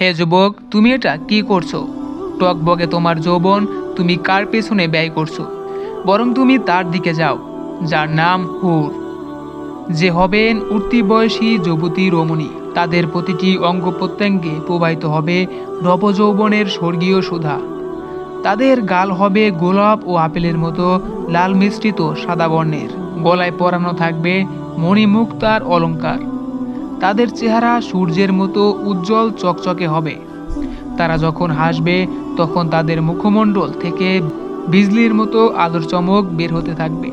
হে যুবক, তুমি এটা কি করছ? টকবগে তোমার যৌবন তুমি কার পেছনে ব্যয় করছ? বরং তুমি তার দিকে যাও, যার নাম হুর। যে হবেন উঠতি বয়সী যুবতী রমণী, তাদের প্রতিটি অঙ্গ প্রত্যঙ্গে প্রবাহিত হবে নবযৌবনের স্বর্গীয় সুধা। তাদের গাল হবে গোলাপ ও আপেলের মতো লাল মিশ্রিত সাদা বর্ণের। গলায় পরানো থাকবে মণিমুক্তার অলংকার তাদের চেহারা সূর্যের মতো উজ্জ্বল চকচকে হবে। তারা যখন হাসবে, তখন তাদের মুখমণ্ডল থেকে বিজলির মতো আলোর চমক বের হতে থাকবে।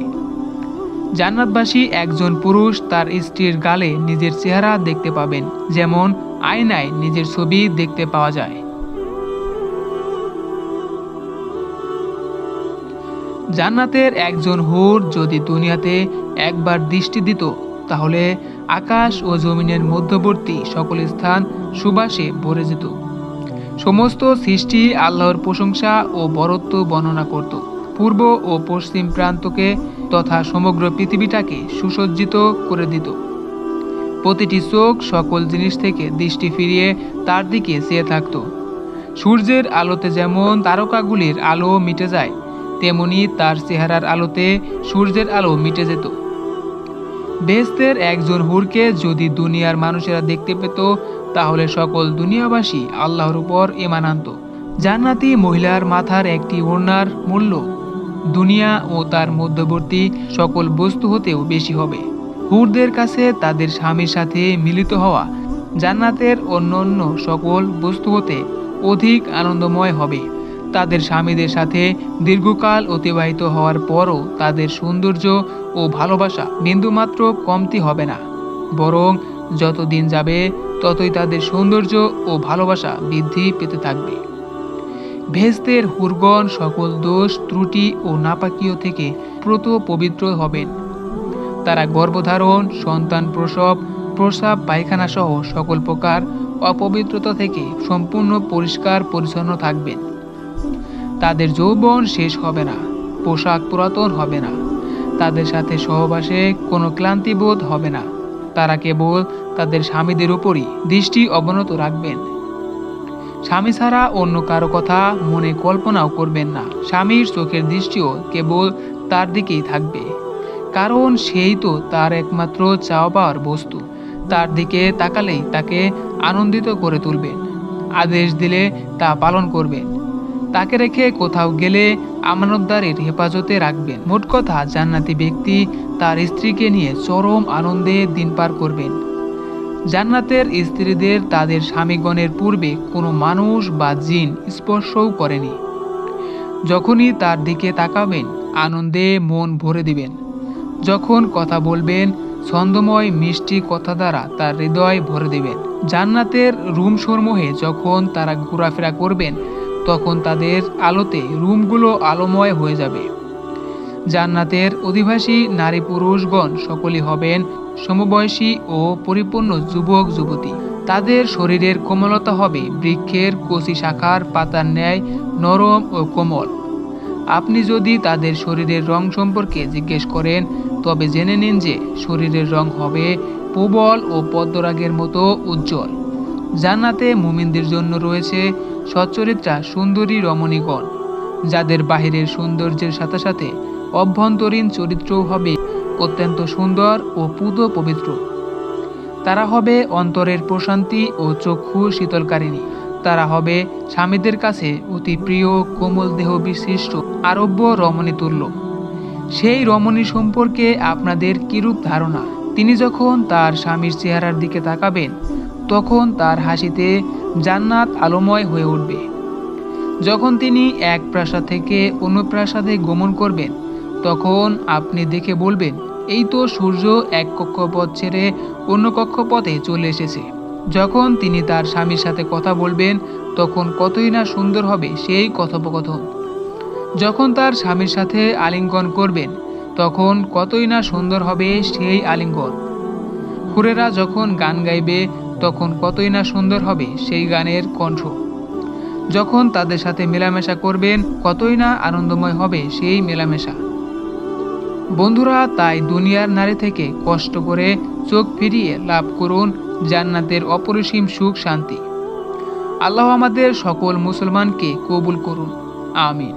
জান্নাতবাসী একজন পুরুষ তার স্ত্রীর গালে নিজের চেহারা দেখতে পাবেন, যেমন আয়নায় নিজের ছবি দেখতে পাওয়া যায়। জান্নাতের একজন হুর যদি দুনিয়াতে একবার দৃষ্টি দিত, তাহলে আকাশ ও জমিনের মধ্যবর্তী সকল স্থান সুবাসে ভরে যেত। সমস্ত সৃষ্টি আল্লাহর প্রশংসা ও বরত্ব বর্ণনা করত। পূর্ব ও পশ্চিম প্রান্তকে তথা সমগ্র পৃথিবীটাকে সুসজ্জিত করে দিত। প্রতিটি চোখ সকল জিনিস থেকে দৃষ্টি ফিরিয়ে তার দিকে চেয়ে থাকত। সূর্যের আলোতে যেমন তারকাগুলির আলো মিটে যায়, তেমনি তার চেহারার আলোতে সূর্যের আলো মিটে যেত। বেহেস্তের একজন হুরকে যদি দুনিয়ার মানুষেরা দেখতে পেত, তাহলে সকল দুনিয়াবাসী আল্লাহর উপর ইমান আনত। জান্নাতি মহিলার মাথার একটি ওড়নার মূল্য। দুনিয়া ও তার মধ্যবর্তী সকল বস্তু হতেও বেশি হবে। হুরদের কাছে তাদের স্বামীর সাথে মিলিত হওয়া, জান্নাতের অন্যান্য সকল বস্তু হতে অধিক আনন্দময় হবে। তাদের স্বামীদের সাথে দীর্ঘকাল অতিবাহিত হওয়ার পরও তাদের সৌন্দর্য ও ভালোবাসা বিন্দুমাত্র কমতি হবে না। বরং যত দিন যাবে, ততই তাদের সৌন্দর্য ও ভালোবাসা বৃদ্ধি পেতে থাকবে। ভেস্তের হুরগণ সকল দোষ, ত্রুটি ও নাপাকীয় থেকে প্রত পবিত্র হবেন। তারা গর্ভধারণ, সন্তান প্রসব, প্রসাব পায়খানা সহ সকল প্রকার অপবিত্রতা থেকে সম্পূর্ণ পরিষ্কার পরিচ্ছন্ন থাকবেন। তাদের যৌবন শেষ হবে না, পোশাক পুরাতন হবে না, তাদের সাথে সহবাসে কোনো ক্লান্তিবোধ হবে না, তারা কেবল তাদের স্বামীদের উপরই দৃষ্টি অবনত রাখবেন। স্বামী ছাড়া অন্য কারও কথা মনে কল্পনাও করবেন না, স্বামীর চোখের দৃষ্টিও কেবল তার দিকেই থাকবে। কারণ সেই তো তার একমাত্র চাওয়া পাওয়ার বস্তু, তার দিকে তাকালেই তাকে আনন্দিত করে তুলবেন, আদেশ দিলে তা পালন করবেন। তাকে রেখে কোথাও গেলে আমানতদারের হেফাজতে রাখবেন। মোট কথা, জান্নাতি ব্যক্তি তার স্ত্রীকে নিয়ে চরম আনন্দে দিন পার করবেন। জান্নাতের স্ত্রীদের তাদের স্বামীগণের পূর্বে কোনো মানুষ বা জিন স্পর্শও করেনি। যখনই তার দিকে তাকাবেন, আনন্দে মন ভরে দিবেন। যখন কথা বলবেন, ছন্দময় মিষ্টি কথা দ্বারা তার হৃদয় ভরে দেবেন। জান্নাতের রুমসমূহে যখন তারা ঘোরাফেরা করবেন তখন তাদের আলোতে রুমগুলো আলোময় হয়ে যাবে। জান্নাতের অধিবাসী নারী পুরুষগণ সকলেই হবেন সমবয়সী ও পরিপূর্ণ যুবক, যুবতী। তাদের শরীরের কোমলতা হবে বৃক্ষের কচি শাখার পাতার ন্যায় নরম ও কোমল। আপনি যদি তাদের শরীরের রং সম্পর্কে জিজ্ঞেস করেন, তবে জেনে নিন যে শরীরের রং হবে প্রবল ও পদ্মরাগের মতো উজ্জ্বল। জান্নাতে মুমিনদের জন্য রয়েছে সচ্চরিত্রা সুন্দরী রমণীগণ, যাদের বাহিরের সৌন্দর্যের সাথে সাথে অভ্যন্তরীণ চরিত্রও হবে অত্যন্ত সুন্দর ও পুত পবিত্র তারা হবে অন্তরের প্রশান্তি ও চক্ষু শীতলকারিণী। তারা হবে স্বামীদের কাছে অতি প্রিয়, কোমল দেহ বিশিষ্ট, আরব্য রমণী তুল্য সেই রমণী সম্পর্কে আপনাদের কিরূপ ধারণা? তিনি যখন তার স্বামীর চেহারার দিকে তাকাবেন, তখন তার হাসিতে জান্নাত আলোময় হয়ে উঠবে। যখন তিনি এক প্রাসাদ থেকে অন্য প্রাসাদে গমন করবেন, তখন আপনি দেখে বলবেন, এই তো সূর্য এক কক্ষপথ ছেড়ে অন্য কক্ষপথে চলে এসেছে। যখন তিনি তার স্বামীর সাথে কথা বলবেন, তখন কতই না সুন্দর হবে সেই কথোপকথন। যখন তার স্বামীর সাথে আলিঙ্গন করবেন, তখন কতই না সুন্দর হবে সেই আলিঙ্গন। হুরেরা যখন গান গাইবে তখন কতই না সুন্দর হবে সেই গানের কণ্ঠ। যখন তাদের সাথে মেলামেশা করবেন, কতই না আনন্দময় হবে সেই মেলামেশা। বন্ধুরা, তাই দুনিয়ার নারী থেকে কষ্ট করে চোখ ফিরিয়ে লাভ করুন জান্নাতের অপরিসীম সুখ শান্তি। আল্লাহ আমাদের সকল মুসলমানকে কবুল করুন। আমিন।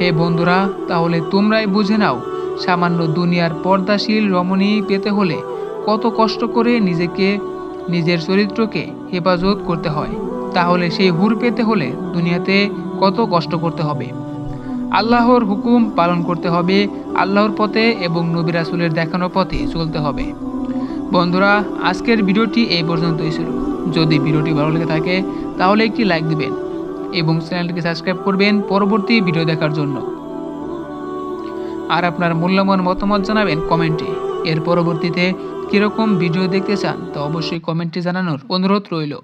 হে বন্ধুরা, তাহলে তোমরাই বুঝে নাও, সামান্য দুনিয়ার পর্দাশীল রমণী পেতে হলে কত কষ্ট করে নিজেকে নিজের চরিত্রকে হেফাজত করতে হয়। তাহলে সেই হুর পেতে হলে দুনিয়াতে কত কষ্ট করতে হবে? আল্লাহর হুকুম পালন করতে হবে, আল্লাহর পথে এবং নবী রাসুলের দেখানো পথে চলতে হবে। বন্ধুরা, আজকের ভিডিওটি এই পর্যন্তই ছিল। যদি ভিডিওটি ভালো লেগে থাকে, তাহলে একটি লাইক দিবেন এবং চ্যানেলটিকে সাবস্ক্রাইব করবেন পরবর্তী ভিডিও দেখার জন্য। আর আপনার মূল্যবান মতামত জানাবেন কমেন্টে। এর পরবর্তীতে কীরকম ভিডিও দেখতে চান তা অবশ্যই কমেন্টে জানানোর অনুরোধ রইল।